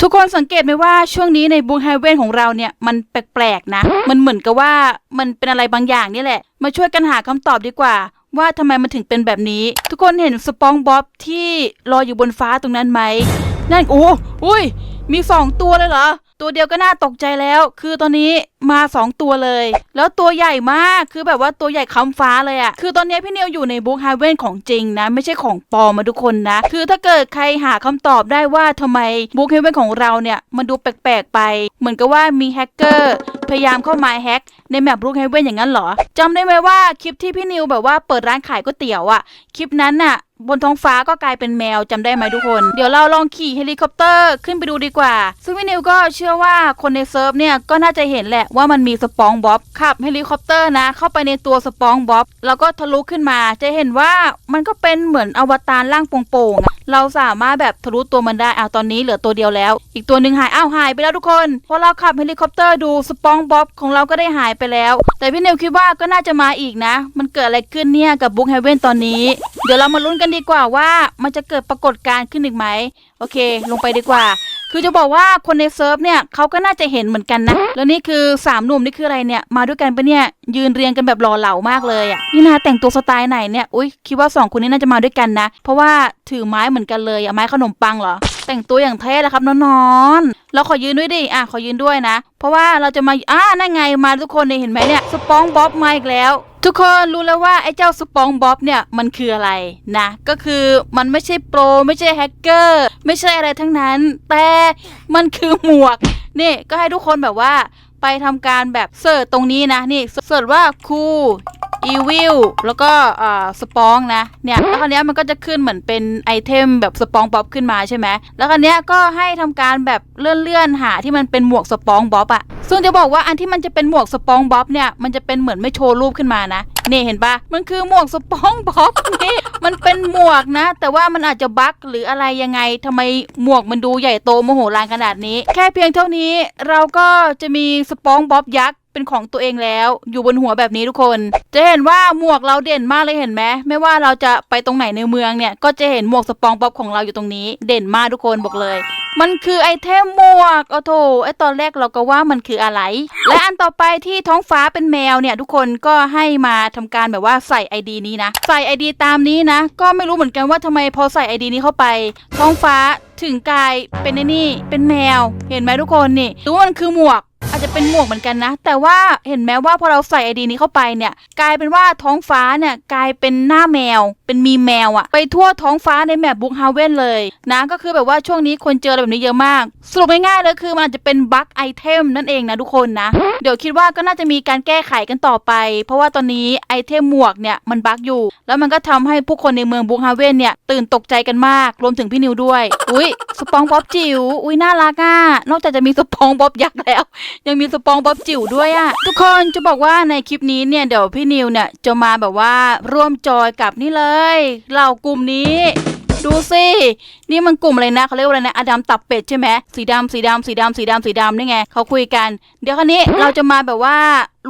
ทุกคนสังเกตไหมว่าช่วงนี้ในบูงไฮเวนของเราเนี่ยมันแปลกๆนะ มันเหมือนกับว่ามันเป็นอะไรบางอย่างนี่แหละ มาช่วยกันหาคำตอบดีกว่า ว่าทำไมมันถึงเป็นแบบนี้ ทุกคนเห็นสปองบ๊อบที่ลอยอยู่บนฟ้าตรงนั้นไหมนั่นโอ้อุ้ยมีสองตัวเลยเหรอ ตัวเดียวก็น่าตกใจแล้ว คือตอนนี้มาสองตัวเลย แล้วตัวใหญ่มาก คือแบบว่าตัวใหญ่ค้ำฟ้าเลยอะคือตอนนี้พี่นิวอยู่ในบุ๊กไฮเวนของจริงนะ ไม่ใช่ของปลอมมาทุกคนนะ คือถ้าเกิดใครหาคำตอบได้ว่าทำไมบุ๊กไฮเวนของเราเนี่ยมันดูแปลกๆไป เหมือนกับว่ามีแฮกเกอร์พยายามเข้ามาแฮกในแมปบุ๊กไฮเวนอย่างนั้นเหรอจำได้ไหมว่าคลิปที่พี่นิวแบบว่าเปิดร้านขายก๋วยเตี๋ยวอะคลิปนั้นน่ะ บนท้องฟ้าก็กลายเป็นแมวจำได้ไหมทุกคน เดี๋ยวเราลองขี่เฮลิคอปเตอร์ขึ้นไปดูดีกว่า ซึ่งพี่นิวก็เชื่อว่าคนในเซิร์ฟเนี่ยก็น่าจะเห็นแหละว่ามันมีสปองบ๊อบขับเฮลิคอปเตอร์นะ เข้าไปในตัวสปองบ๊อบแล้วก็ทะลุขึ้นมา จะเห็นว่ามันก็เป็นเหมือนอวตารร่างโป่งๆเราสามารถแบบทะลุตัวมันได้เอาตอนนี้เหลือตัวเดียวแล้ว อีกตัวหนึ่งหายอ้าวหายไปแล้วทุกคนพอเราขับเฮลิคอปเตอร์ดูสปองบ๊อบของเราก็ได้หายไปแล้ว แต่พี่นิวคิดว่าก็น่าจะมาอีกนะ มันเกิดอะไรขึ้นเนี่ยกับบุ๊กเฮเว่นตอนนี้ ดี๋ยวเรามาลุ้นกันดีกว่าว่ามันจะเกิดปรากฏการณ์ขึ้นอีกไหมโอเค ลงไปดีกว่า คือจะบอกว่าคนในเซิร์ฟเนี่ยเขาก็น่าจะเห็นเหมือนกันนะ แล้วนี่คือสามหนุ่มนี่คืออะไรเนี่ยมาด้วยกันปะเนี่ยยืนเรียงกันแบบหล่อเหลามากเลยอะนี่นาแต่งตัวสไตล์ไหนเนี่ยอุ้ยคิดว่าสองคนนี้น่าจะมาด้วยกันนะ เพราะว่าถือไม้เหมือนกันเลยอะไม้ขนมปังเหรอ แต่งตัวอย่างเท่แล้วครับน้องๆเราขอยืนด้วยดิอะขอยืนด้วยนะ เพราะว่าเราจะมาอ่านั่นไงมาทุกคนเนี่ยเห็นไหมเนี่ยสปองบ๊อบมาอีกแล้วทุกคนรู้แล้วว่าไอ้เจ้าสปองบ๊อบเนี่ยมันคืออะไรนะ ก็คือมันไม่ใช่โปร ไม่ใช่แฮกเกอร์ไม่ใช่อะไรทั้งนั้น แต่มันคือหมวกนี่ก็ให้ทุกคนแบบว่าไปทำการแบบเสิร์ชตรงนี้นะนี่เสิร์ชว่าคู อีวิลแล้วก็อ่าสปองนะเนี่ยแล้วคราวเนี้ยมันก็จะขึ้นเหมือนเป็นไอเทมแบบสปองบ๊อบขึ้นมาใช่ไหมแล้วคราวเนี้ยก็ให้ทำการแบบเลื่อนๆหาที่มันเป็นหมวกสปองบ๊อบอะซึ่งจะบอกว่าอันที่มันจะเป็นหมวกสปองบ๊อบเนี่ยมันจะเป็นเหมือนไม่โชว์รูปขึ้นมานะนี่เห็นปะมันคือหมวกสปองบ๊อบนี่มันเป็นหมวกนะ แต่ว่ามันอาจจะบั๊กหรืออะไรยังไงทำไมหมวกมันดูใหญ่โตโมโหลานขนาดนี้ แค่เพียงเท่านี้เราก็จะมีสปองบ๊อบยักษ์ เป็นของตัวเองแล้ว อยู่บนหัวแบบนี้ทุกคน จะเห็นว่าหมวกเราเด่นมากเลยเห็นไหมไม่ว่าเราจะไปตรงไหนในเมืองเนี่ย ก็จะเห็นหมวกสปองบ๊อบของเราอยู่ตรงนี้ เด่นมากทุกคนบอกเลย มันคือไอเทมหมวกโอ้โถไอตอนแรกเราก็ว่ามันคืออะไร และอันต่อไปที่ท้องฟ้าเป็นแมวเนี่ย ทุกคนก็ให้มาทำการแบบว่าใส่ ID นี้นะ ใส่ ID ตามนี้นะ ก็ไม่รู้เหมือนกันว่าทำไมพอใส่ ID นี้เข้าไป ท้องฟ้าถึงกลายเป็นไอ้นี่เป็นแมว เห็นไหมทุกคนนี่รือว่ามันคือหมวก จจะเป็นหมวกเหมือนกันนะ แต่ว่าเห็นไหมว่าพอเราใส่ไอดีนี้เข้าไปเนี่ย กลายเป็นว่าท้องฟ้าเนี่ยกลายเป็นหน้าแมว เป็นมีแมวอะไปทั่วท้องฟ้าในแมปบุ๊กฮาเว่นเลยนะก็คือแบบว่าช่วงนี้คนเจออะไรแบบนี้เยอะมาก สรุปง่ายๆเลยคือมันอาจจะเป็นบั๊กไอเทมนั่นเองนะทุกคนนะ เดี๋ยวคิดว่าก็น่าจะมีการแก้ไขกันต่อไป เพราะว่าตอนนี้ไอเทมหมวกเนี่ยมันบั๊กอยู่ แล้วมันก็ทำให้ผู้คนในเมืองบุ๊กฮาเว่นเนี่ยตื่นตกใจกันมาก รวมถึงพี่นิวด้วย อุ้ยสปองบ๊อบจิ๋วอุ้ยน่ารักอะนอกจากจะมีสปองบ๊อบยักษ์แล้วยังมีสปองบ๊อบจิ๋วด้วยอะทุกคนจะบอกว่าในคลิปนี้เนี่ยเดี๋ยวพี่นิวเนี่ยจะมาแบบว่าร่วมจอยกับนี่เลยเหล่ากลุ่มนี้ ดูสินี่มันกลุ่มอะไรนะเขาเรียกว่าอะไรนะอดัมตับเป็ดใช่ไหมสีดำสีดำสีดำสีดำสีดำนี่ไงเขาคุยกัน เดี๋ยวคราวนี้เราจะมาแบบว่า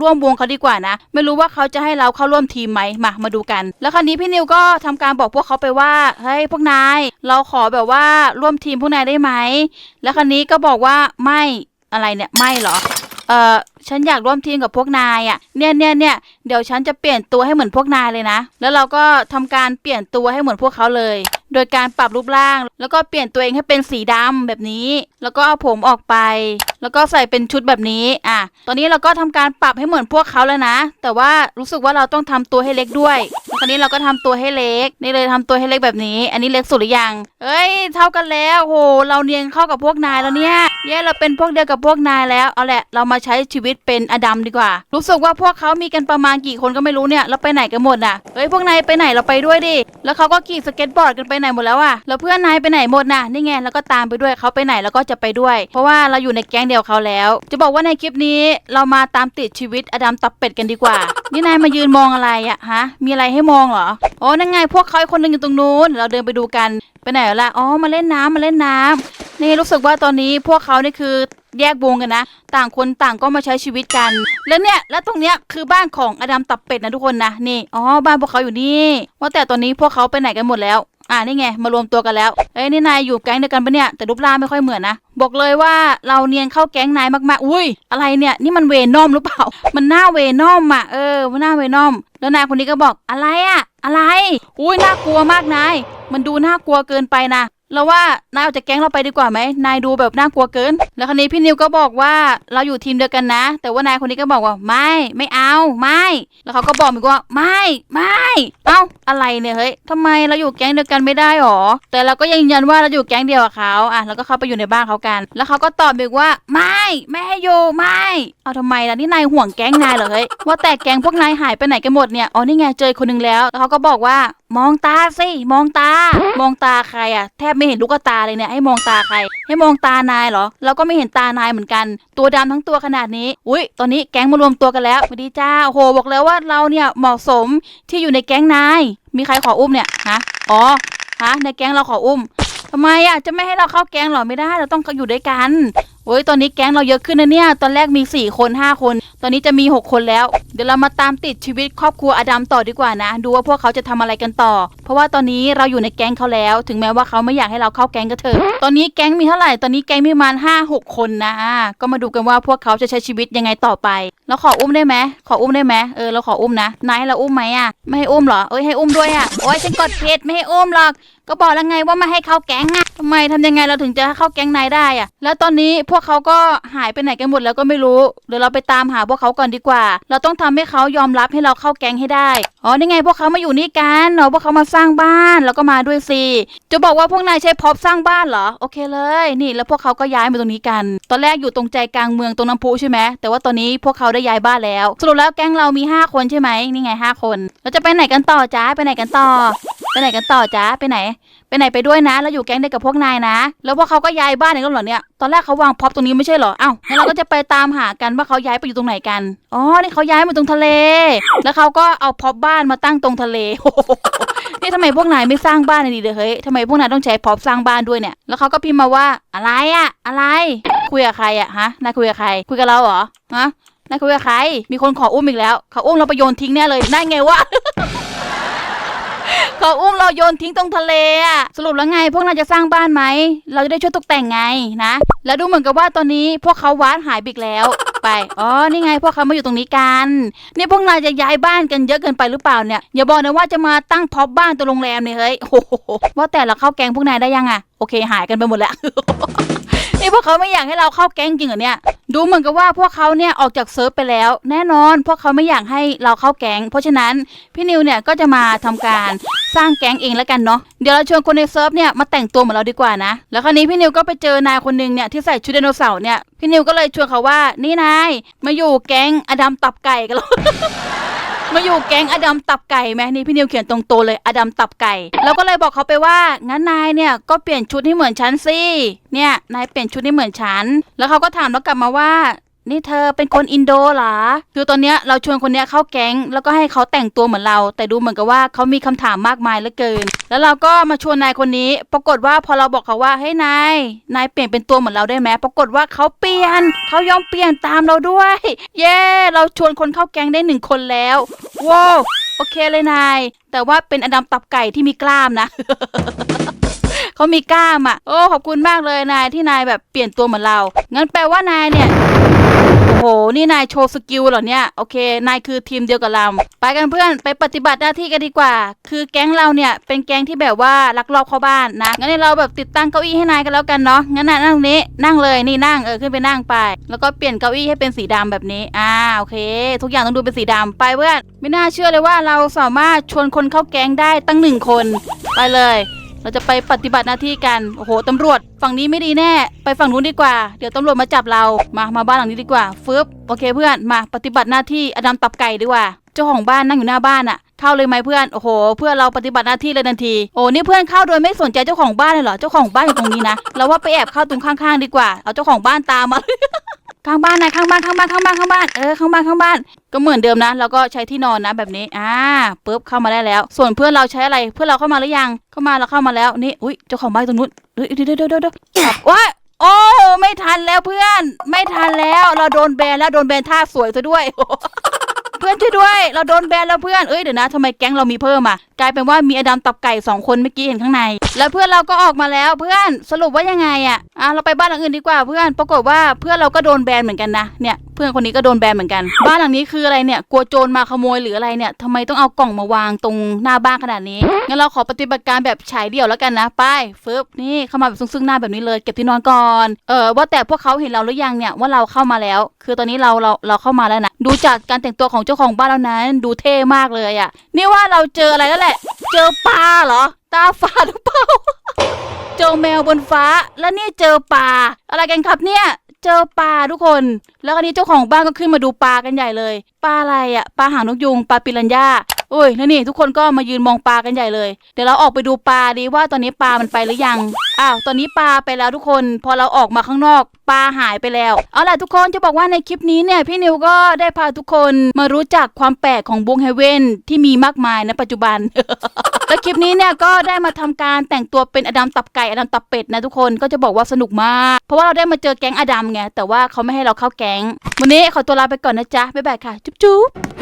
ร่วมวงเขาดีกว่านะ ไม่รู้ว่าเขาจะให้เราเข้าร่วมทีมไหมมามาดูกัน แล้วคราวนี้พี่นิวก็ทำการบอกพวกเขาไปว่าเฮ้ยพวกนาย เราขอแบบว่าร่วมทีมพวกนายได้ไหมแล้วคราวนี้ก็บอกว่าไม่ อะไรเนี่ยไม่เหรอ เออฉันอยากร่วมทีมกับพวกนายอะ่ะ เนี่ยเนี่ยเนี่ยเดี๋ยวฉันจะเปลี่ยนตัวให้เหมือนพวกนายเลยนะ แล้วเราก็ทำการเปลี่ยนตัวให้เหมือนพวกเขาเลย โดยการปรับรูปร่าง แล้วก็เปลี่ยนตัวเองให้เป็นสีดำแบบนี้ แล้วก็เอาผมออกไป แล้วก็ใส่เป็นชุดแบบนี้ อะ ตอนนี้เราก็ทำการปรับให้เหมือนพวกเขาแล้วนะ แต่ว่ารู้สึกว่าเราต้องทำตัวให้เล็กด้วย คราวนี้เราก็ทำตัวให้เล็ก นี่เลยทำตัวให้เล็กแบบนี้ อันนี้เล็กสุดหรือยัง เอ้ย เท่ากันแล้วโห เราเนียนเข้ากับพวกนายแล้วเนี่ยเย้เราเป็นพวกเดียวกับพวกนายแล้ว เอาแหละ เรามาใช้ชีวิตเป็นอดัมดีกว่า รู้สึกว่าพวกเขามีกันประมาณกี่คนก็ไม่รู้เนี่ยแล้วไปไหนกันหมดน่ะ เฮ้ย พวกนายไปไหนเราไปด้วยดิ แล้วเขาก็ขี่สเก็ตบอร์ดกันไปไหนหมดแล้วอะแล้วเพื่อนนายไปไหนหมดน่ะ นี่ไง แล้วก็ตามไปด้วยเขาไปไหนแล้วก็จะไปด้วย เพราะว่าเราอยู่ในแก๊งเดียวเขาแล้ว จะบอกว่าในคลิปนี้เรามาตามติดชีวิตอดัมตับเป็ดกันดีกว่า นี่นายมายืนมองอะไรอะฮะ มีอะไรให้มองเหรออ๋อนั่นไงพวกเขาอีกคนหนึงอยู่ตรงนู้น เราเดินไปดูกัน ไปไหนแล้วล่ะ อ๋อ มาเล่นน้ำมาเล่นน้ำนี่รู้สึกว่าตอนนี้พวกเขานี่คือ แยกวงกันนะ ต่างคนต่างก็มาใช้ชีวิตกัน แล้วเนี่ย แล้วตรงเนี้ยคือบ้านของอดัมตับเป็ดนะทุกคนนะ นี่ อ๋อ บ้านพวกเขาอยู่นี่ ว่าแต่ตอนนี้พวกเขาไปไหนกันหมดแล้ว อ่า นี่ไง มารวมตัวกันแล้ว เอ้ย นี่นายอยู่แก๊งเดียวกันปะเนี่ย แต่รูปร่างไม่ค่อยเหมือนนะ บอกเลยว่าเราเนียนเข้าแก๊งนายมากๆ อุ้ย อะไรเนี่ย นี่มันเวนอมหรือเปล่า มันหน้าเวนอมอะ เออ มันหน้าเวนอม แล้วนายคนนี้ก็บอก อะไรอะอะไร อุ้ย น่ากลัวมากนาย มันดูน่ากลัวเกินไปนะ เราว่านายออกจากแก๊งเราไปดีกว่าไหมนายดูแบบน่ากลัวเกิน แล้วคราวนี้พี่นิวก็บอกว่าเราอยู่ทีมเดียวกันนะ แต่ว่านายคนนี้ก็บอกว่าไม่ไม่เอาไม่ แล้วเขาก็บอกอีกว่าไม่ไม่เอ้าอะไรเนี่ยเฮ้ยทำไมเราอยู่แก๊งเดียวกันไม่ได้หรอแต่เราก็ยังยืนยันว่าเราอยู่แก๊งเดียวกับเขาอะแล้วก็เข้าไปอยู่ในบ้านเขากัน แล้วเขาก็ตอบอีกว่าไม่ไม่ให้อยู่ไม่เอาทำไมล่ะนี่นายห่วงแก๊งนายเหรอเฮ้ยว่าแต่แก๊งพวกนายหายไปไหนกันหมดเนี่ยอ๋อนี่ไงเจอคนหนึงแล้วแล้วเขาก็บอกว่า มองตาสิมองตา มองตาใครอะแทบไม่เห็นลูกตาเลยเนี่ยให้มองตาใคร ให้มองตานายเหรอเราก็ไม่เห็นตานายเหมือนกัน ตัวดำทั้งตัวขนาดนี้ อุ้ยตอนนี้แก๊งมารวมตัวกันแล้วสวัสดีจ้าโหบอกแล้วว่าเราเนี่ยเหมาะสมที่อยู่ในแก๊งนาย มีใครขออุ้มเนี่ยฮะอ๋อฮะในแก๊งเราขออุ้มทำไมอะจะไม่ให้เราเข้าแก๊งหรอไม่ได้ เราต้องอยู่ด้วยกันโอ้ยตอนนี้แก๊งเราเยอะขึ้นนะเนี่ย ตอนแรกมี 4 คน 5 คน ตอนนี้จะมี 6 คนแล้ว เดี๋ยวเรามาตามติดชีวิตครอบครัวอดัมต่อดีกว่านะ ดูว่าพวกเขาจะทำอะไรกันต่อ เพราะว่าตอนนี้เราอยู่ในแก๊งเขาแล้ว ถึงแม้ว่าเขาไม่อยากให้เราเข้าแก๊งก็เถอะ ตอนนี้แก๊งมีเท่าไหร่ ตอนนี้แก๊งมีประมาณ5 6 คนนะ ก็มาดูกันว่าพวกเขาจะใช้ชีวิตยังไงต่อไป แล้วขออุ้มได้ไหม ขออุ้มได้ไหมเออ เราขออุ้มนะ นายให้เราอุ้มไหมอะ ไม่ให้อุ้มเหรอ เอ้ยให้อุ้มด้วยอะ โอ้ยฉันกดผิดไม่ให้อุ้มหรอก ก็บอกแล้วไงว่าไม่ให้เข้าแก๊งอะทำไมทำยังไงเราถึงจะเข้าแก๊งนายได้อะแล้วตอนนี้พวกเขาก็หายไปไหนกันหมดแล้วก็ไม่รู้เดี๋ยวเราไปตามหาพวกเขาก่อนดีกว่า เราต้องทำให้เขายอมรับให้เราเข้าแก๊งให้ได้อ๋อนี่ไงพวกเขามาอยู่นี่กันเนาะพวกเขามาสร้างบ้านแล้วก็มาด้วยสิจะบอกว่าพวกนายใช้พ็อพสร้างบ้านเหรอโอเคเลย นี่แล้วพวกเขาก็ย้ายมาตรงนี้กัน ตอนแรกอยู่ตรงใจกลางเมืองตรงน้ำพุใช่ไหมแต่ว่าตอนนี้พวกเขาได้ย้ายบ้านแล้วสรุปแล้วแก๊งเรามีห้าคนใช่ไหมนี่ไงห้าคนเราจะไปไหนกันต่อจ้าไปไหนกันต่อไปไหนกันต่อจ้าไปไหน ไปไหนไปด้วยนะ เราอยู่แก๊งเดียวกับพวกนายนะ แล้วพวกเขาก็ย้ายบ้านกแล้วเหรอเนี่ย ตอนแรกเขาวางพ็อปตรงนี้ไม่ใช่เหรอเอ้างั้นเราก็จะไปตามหากันว่าเขาย้ายไปอยู่ตรงไหนกัน อ๋อ นี่เขาย้ายมาตรงทะเล แล้วเขาก็เอาพ็อปบ้านมาตั้งตรงทะเลโอ้โหนี่ทำไมพวกนายไม่สร้างบ้านดีๆเลยเฮ้ยทำไมพวกนายต้องใช้พ็อปสร้างบ้านด้วยเนี่ย แล้วเขาก็พิมพ์มาว่าอะไรอะอะไร คุยกับใครอะฮะ นายคุยกับใคร คุยกับเราเหรอ ฮะ นายคุยกับใคร มีคนขออุ้มอีกแล้ว เขาอุ้มเราไปโยนทิ้งแน่เลย ได้ไงวะ เขาอุ้มเราโยนทิ้งตรงทะเลอะสรุปแล้วไง พวกนายจะสร้างบ้านไหม เราจะได้ช่วยตกแต่งไงนะ แล้วดูเหมือนกับว่าตอนนี้พวกเขาวาดหายไปอีกแล้ว ไป อ๋อ นี่ไงพวกเขามาอยู่ตรงนี้กันนี่พวกนายจะย้ายบ้านกันเยอะเกินไปหรือเปล่าเนี่ย อย่าบอกนะว่าจะมาตั้งพ็อปบ้านตัวโรงแรมเนี่ยเฮ้ย โอ้โห ว่าแต่เราเข้าแกงพวกนายได้ยังอะโอเค หายกันไปหมดแล้ว นี่พวกเขาไม่อยากให้เราเข้าแก๊งจริงเหรอเนี่ย ดูเหมือนกับว่าพวกเขาเนี่ยออกจากเซิร์ฟไปแล้ว แน่นอน พวกเขาไม่อยากให้เราเข้าแก๊ง เพราะฉะนั้นพี่นิวเนี่ยก็จะมาทำการสร้างแก๊งเองแล้วกันเนาะ เดี๋ยวเราชวนคนในเซิร์ฟเนี่ยมาแต่งตัวเหมือนเราดีกว่านะ แล้วคราวนี้พี่นิวก็ไปเจอนายคนหนึงเนี่ยที่ใส่ชุดไดโนเสาร์เนี่ย พี่นิวก็เลยชวนเขาว่า นี่นาย มาอยู่แก๊งอดัมตับไก่กันแล้ว มาอยู่แก๊งอดัมตับไก่ไหมนี่พี่นิวเขียนตรงตัวเลยอดัมตับไก่แล้วก็เลยบอกเขาไปว่างั้นนายเนี่ยก็เปลี่ยนชุดให้เหมือนฉันสิเนี่ยนายเปลี่ยนชุดให้เหมือนฉัน แล้วเขาก็ถามแล้วกลับมาว่า นี่เธอเป็นคนอินโดเหรอ คือตอนเนี้ยเราชวนคนเนี้ยเข้าแก๊ง แล้วก็ให้เขาแต่งตัวเหมือนเรา แต่ดูเหมือนกับว่าเขามีคำถามมากมายเหลือเกิน แล้วเราก็มาชวนนายคนนี้ ปรากฏว่าพอเราบอกเขาว่าเฮ้ยนาย นายเปลี่ยนเป็นตัวเหมือนเราได้ไหมปรากฏว่าเขาเปลี่ยน เขายอมเปลี่ยนตามเราด้วย เย้ เราชวนคนเข้าแก๊งได้หนึ่งคนแล้ว ว้าว โอเคเลยนาย แต่ว่าเป็นอดัมตับไก่ที่มีกล้ามนะเขามีกล้ามอะ โอ้ ขอบคุณมากเลยนายที่นายแบบเปลี่ยนตัวเหมือนเรา งั้นแปลว่านายเนี่ย โอ้โห นี่นายโชว์สกิลเหรอเนี่ย โอเค นายคือทีมเดียวกับเรา ไปกันเพื่อนไปปฏิบัติหน้าที่กันดีกว่า คือแก๊งเราเนี่ยเป็นแก๊งที่แบบว่าลักลอบเข้าบ้านนะ งั้นเราแบบติดตั้งเก้าอี้ให้นายกันแล้วกันเนาะ งั้นน่ะนั่งตรงนี้นั่งเลยนี่นั่งเออขึ้นไปนั่งไป แล้วก็เปลี่ยนเก้าอี้ให้เป็นสีดำแบบนี้ อ่าโอเค ทุกอย่างต้องดูเป็นสีดำไปเพื่อน ไม่น่าเชื่อเลยว่าเราสามารถชวนคนเข้าแก๊งได้ตั้งหนึ่งคน ไปเลย เราจะไปปฏิบัติหน้าที่กัน โอ้โห ตำรวจ ฝั่งนี้ไม่ดีแน่ ไปฝั่งนู้นดีกว่า เดี๋ยวตำรวจมาจับเรา มา มาบ้านหลังนี้ดีกว่า ฟึบ โอเคเพื่อน มาปฏิบัติหน้าที่อดัมตับไก่ดีกว่า เจ้าของบ้านนั่งอยู่หน้าบ้านอะเข้าเลยไหมเพื่อน โอ้โห เพื่อนเราปฏิบัติหน้าที่เลยทันที โอ้ นี่เพื่อนเข้าโดยไม่สนใจเจ้าของบ้านเลยเหรอ เจ้าของบ้านอยู่ตรงนี้นะ เราว่าไปแอบเข้าตรงข้างๆ ดีกว่า เอาเจ้าของบ้านตามมา ข้างบ้านนายข้างบ้านข้างบ้านข้างบ้านข้างบ้านเออข้างบ้านข้างบ้าน ก็เหมือนเดิมนะเราก็ใช้ที่นอนนะแบบนี้อ่าปุ๊บเข้ามาได้แล้ว ส่วนเพื่อนเราใช้อะไรเพื่อนเราเข้ามาหรือยังเข้ามาเราเข้ามาแล้วนี่อุ้ยเจ้าของบ้านตรงนู้นเฮ้ยเดี๋ยวเดี๋ยวเดี๋ยวเดี๋ยวว้าโอ้ไม่ทันแล้วเพื่อน ไม่ทันแล้วเราโดนแบนแล้วโดนแบนท่าสวยซะด้วยเพื่อนช่วยด้วย เราโดนแบนแล้วเพื่อนเอ้ยเดี๋ยวนะทำไมแก๊งเรามีเพิ่มอะ กลายเป็นว่ามีอดัมตับไก่สองคนเมื่อกี้เห็นข้างใน แล้วเพื่อนเราก็ออกมาแล้วเพื่อนสรุปว่ายังไงอะอะเราไปบ้านหลังอื่นดีกว่าเพื่อนปรากฏว่าเพื่อนเราก็โดนแบนเหมือนกันนะเนี่ยเพื่อนคนนี้ก็โดนแบนเหมือนกัน บ้านหลังนี้คืออะไรเนี่ยกลัวโจรมาขโมยหรืออะไรเนี่ยทำไมต้องเอากล่องมาวางตรงหน้าบ้านขนาดนี้งั้นเราขอปฏิบัติการแบบฉายเดี่ยวแล้วกันนะไปฟึบนี่เข้ามาแบบซึ่งๆหน้าแบบนี้เลย เก็บที่นอนก่อนเออว่าแต่พวกเขาเห็นเราหรือยังเนี่ยว่าเราเข้ามาแล้ว คือตอนนี้เราเราเราเข้ามาแล้วนะดูจากการแต่งตัวของเจ้าของบ้านแล้วนั้นดูเท่มากเลยอะ่ะนี่ว่าเราเจออะไรแล้วแหละ เจอปลาเหรอ ตาฝาดหรือเปล่า เจอแมวบนฟ้า แล้วนี่เจอปลา อะไรกันครับเนี่ย เจอปลาทุกคน แล้วอันนี้เจ้าของบ้านก็ขึ้นมาดูปลากันใหญ่เลย ปลาอะไรอะ่ะปลาหางนกยุง ปลาปิรันย่า โอ้ยแล้วนี่ทุกคนก็มายืนมองปลากันใหญ่เลย เดี๋ยวเราออกไปดูปลาดีว่าตอนนี้ปลามันไปหรือยัง อ้าว ตอนนี้ปลาไปแล้วทุกคน พอเราออกมาข้างนอก ปลาหายไปแล้ว เอาล่ะทุกคนจะบอกว่าในคลิปนี้เนี่ยพี่นิวก็ได้พาทุกคนมารู้จักความแปลกของบุงเฮเว่นที่มีมากมายในปัจจุบัน แล้วคลิปนี้เนี่ยก็ได้มาทำการแต่งตัวเป็นอดัมตับไก่อดัมตับเป็ดนะทุกคนก็จะบอกว่าสนุกมาก เพราะว่าเราได้มาเจอแก๊งอดัมไงแต่ว่าเขาไม่ให้เราเข้าแก๊ง วันนี้ขอตัวลาไปก่อนนะจ๊ะบ๊ายบายค่ะ จุ๊บ